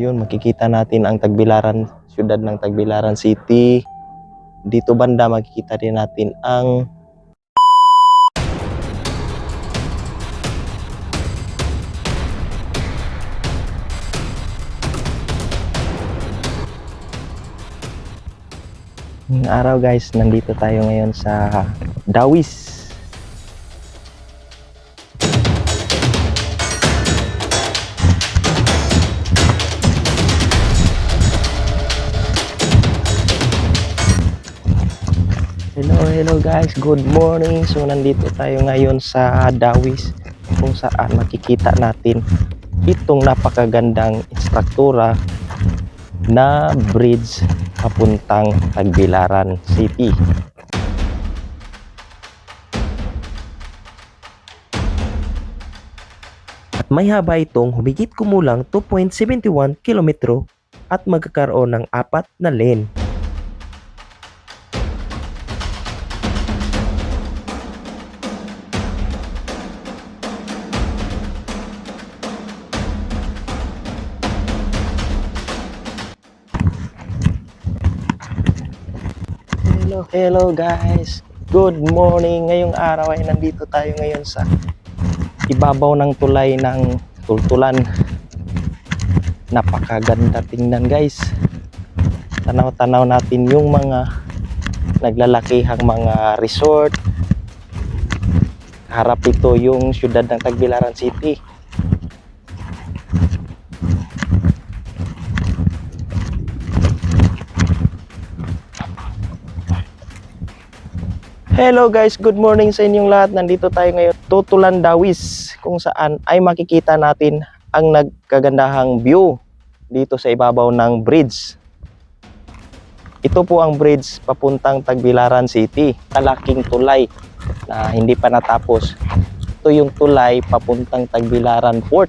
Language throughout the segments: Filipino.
Yun, makikita natin ang Tagbilaran, syudad ng Tagbilaran City. Dito banda makikita din natin ang Ngayong araw guys, nandito tayo ngayon sa Dawis. Hello, guys. Good morning. So nandito tayo ngayon sa Dawis kung saan makikita natin itong napakagandang instruktura na bridge papuntang Tagbilaran City. May haba itong humigit kumulang 2.71 kilometro at magkakaroon ng apat na lane. Hello, guys. Good morning. Ngayong araw ay nandito tayo ngayon sa ibabaw ng tulay ng tultulan. Napakaganda tingnan guys. Tanaw-tanaw natin yung mga naglalakihang mga resort. Harap ito yung syudad ng Tagbilaran City. Hello guys, good morning sa inyong lahat. Nandito tayo ngayon, Tutulan Dawis, kung saan ay makikita natin ang nagkagandahang view dito sa ibabaw ng bridge. Ito po ang bridge papuntang Tagbilaran City, kalaking tulay na hindi pa natapos. Ito yung tulay papuntang Tagbilaran Port.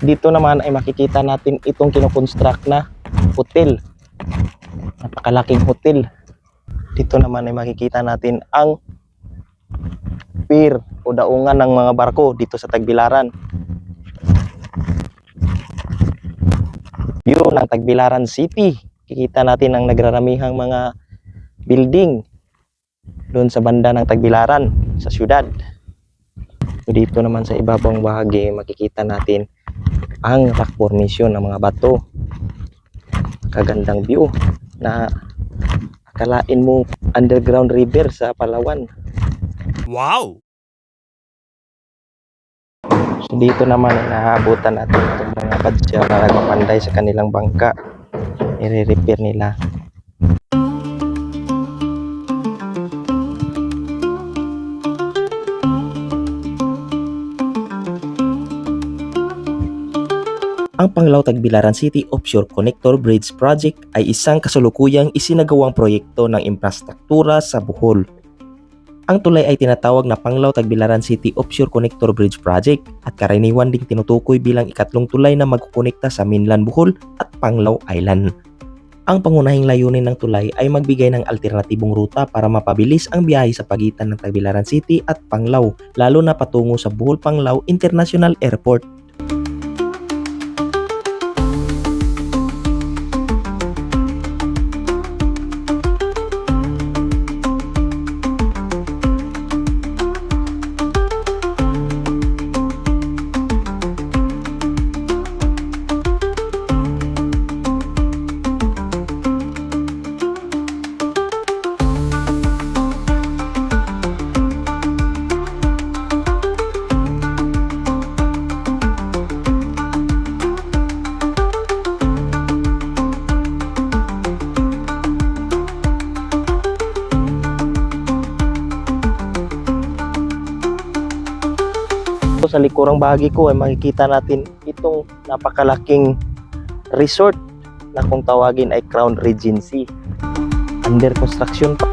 Dito naman ay makikita natin itong kinoconstruct na hotel. Napakalaking hotel. Dito naman ay makikita natin ang pier o daungan ng mga barko dito sa Tagbilaran. View ng Tagbilaran City. Kikita natin ang nagraramihang mga building doon sa banda ng Tagbilaran sa syudad. Dito naman sa ibabang bahagi makikita natin ang rock formation ng mga bato. Kagandang view na akalain mo underground river sa Palawan. Wow! So dito naman nahabutan natin itong mga badya na nagpapanday sa kanilang bangka. I-repair nila. Ang Panglao Tagbilaran City Offshore Connector Bridge Project ay isang kasalukuyang isinagawang proyekto ng infrastruktura sa Bohol. Ang tulay ay tinatawag na Panglao Tagbilaran City Offshore Connector Bridge Project at karaniwan ding tinutukoy bilang ikatlong tulay na magkukonekta sa mainland Bohol at Panglao Island. Ang pangunahing layunin ng tulay ay magbigay ng alternatibong ruta para mapabilis ang biyahe sa pagitan ng Tagbilaran City at Panglao, lalo na patungo sa Bohol Panglao International Airport. Ito sa likurang bahagi ko ay makikita natin itong napakalaking resort na kung tawagin ay Crown Regency. Under construction pa.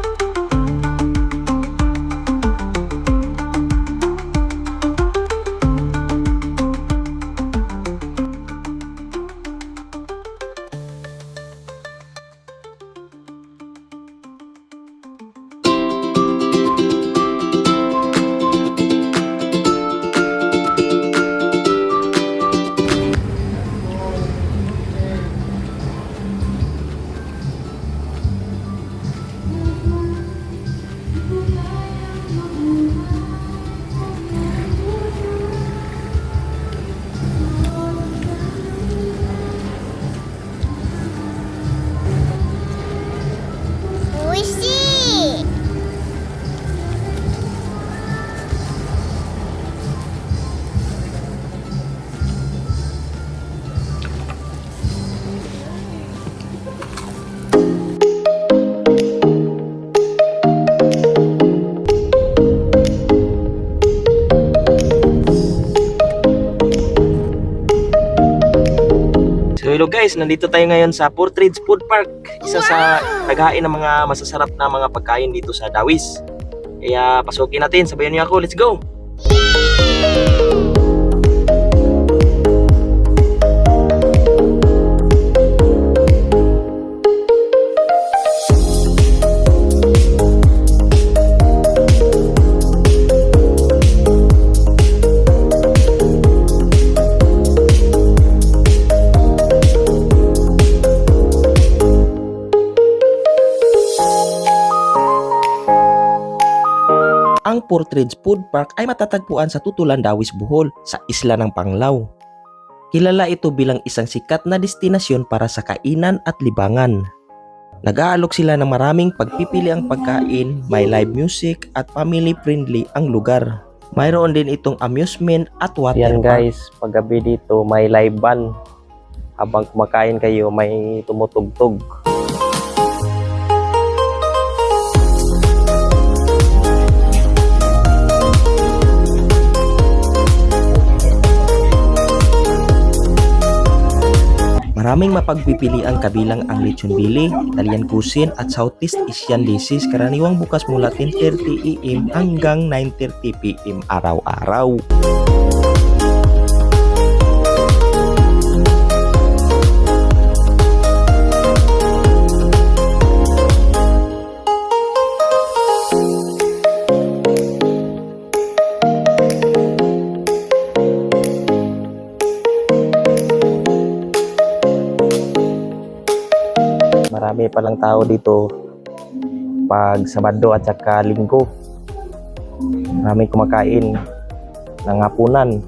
Hello guys, nandito tayo ngayon sa Portraits Food Park. Isa sa naghain ng mga masasarap na mga pagkain dito sa Dawis. Kaya pasukin natin, sabayan niyo ako, let's go! Ang Portraits Food Park ay matatagpuan sa Tutulan, Dawis, Bohol sa isla ng Panglao. Kilala ito bilang isang sikat na destinasyon para sa kainan at libangan. Nag-aalok sila ng maraming pagpipili ang pagkain, may live music at family-friendly ang lugar. Mayroon din itong amusement at water Yan park. guys, paggabi dito may live band. Habang kumakain kayo may tumutugtog. Maraming mapagpipili ang kabilang ang lechon bili, Italian cuisine at Southeast Asian dishes karaniwang bukas mula 10.30 am hanggang 9.30 pm araw-araw. Marami palang tao dito pag Sabado at saka Linggo. Maraming kumakain ng hapunan.